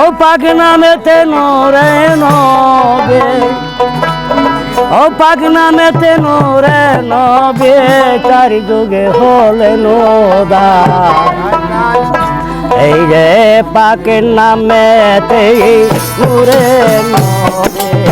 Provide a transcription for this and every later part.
ও পাক নামেতে নোরে নবে। ও পাক নামেতে নোরে নবে চারি যুগে হলে নোদা। এই যে পাকের নামেতে নূরে নবে।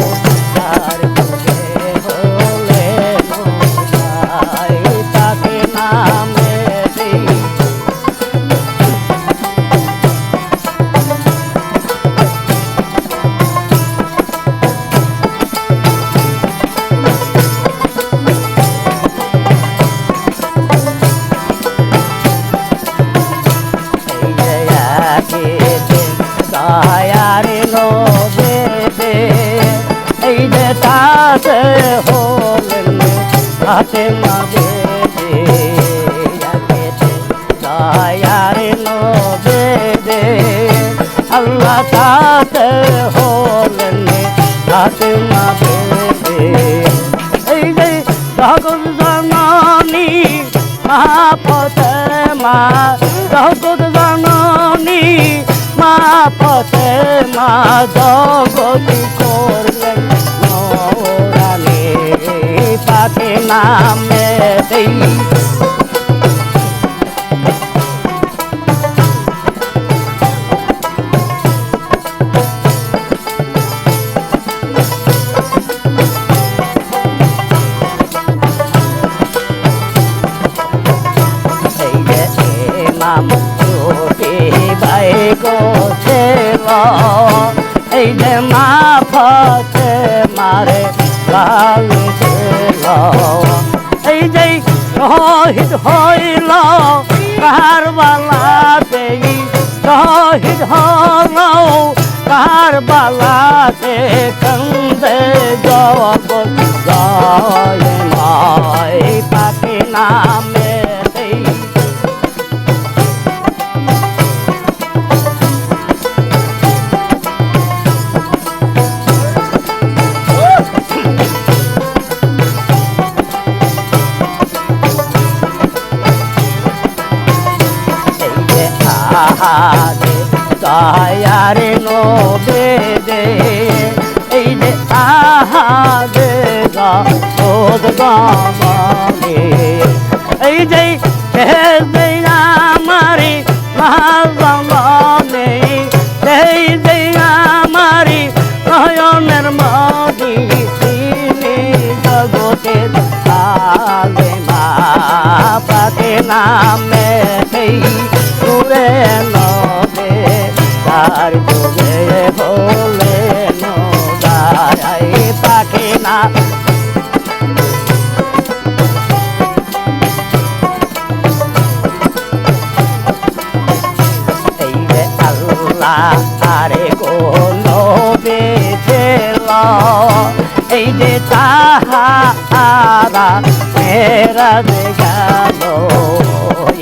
যে তাতে হলেন হাতে মাবে দয়ারে নবে আল্লাহ তাতে হলেন হাতে মাবে এই যে জগৎ জননী মহাপতে মা জগৎ জননী মা পথে মা জগতি নামে দেই। এই যে মা ফতে মারে বালুছিল এই যে শহীদ হইল কার বালাতে শহীদ হল কার বালাতে কন্দে জগৎ জয় পাখি নামে দয়ারে নবে দে এই যে আহারে গোদ গামে এই যে হে আমারি মহাজনে এই যে আমারি নয়নের মদি তিনি জগতের আলে নামে সেই সুরে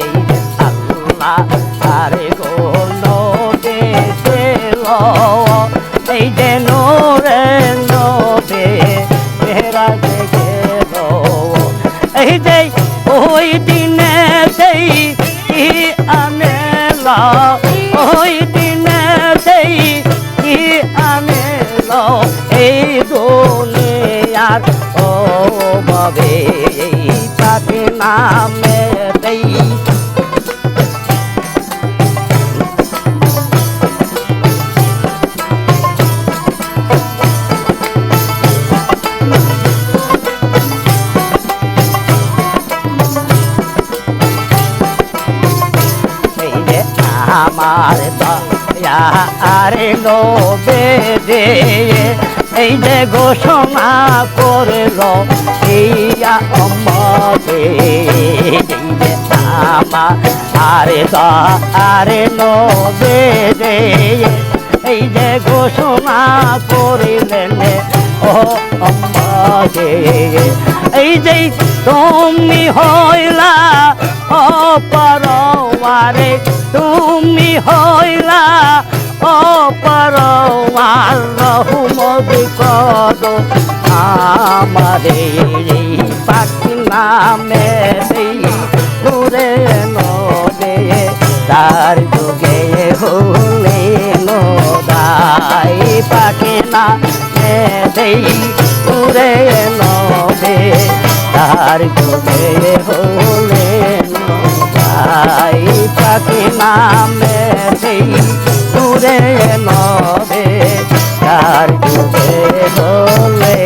এই যে আল্লাহ আরে কোনো বেছেল এই যে নোরে নবে মেরা গেল, এই যে ওই দিনে সেই আনেলা, ওই দিনে সেই আনেল, এই নামে আমার আরে নবে এই যে ঘোষণা করল ইয়া আমার আরে আরে নবে এই যে ঘোষণা করিলেন ও এই যে তুমি হইলা ও অপরওয়ারে, তুমি হইলা অপরওয়ার রহুমত কদ আমারে এই পাখি নামে সেই নূরে নদে, তার যুগে হলে নদাই পাখি না দেই নূরে নদে, তার যুগে হলে নদাই পাখি নামে সেই নূরে নদে, তার যুগে হলে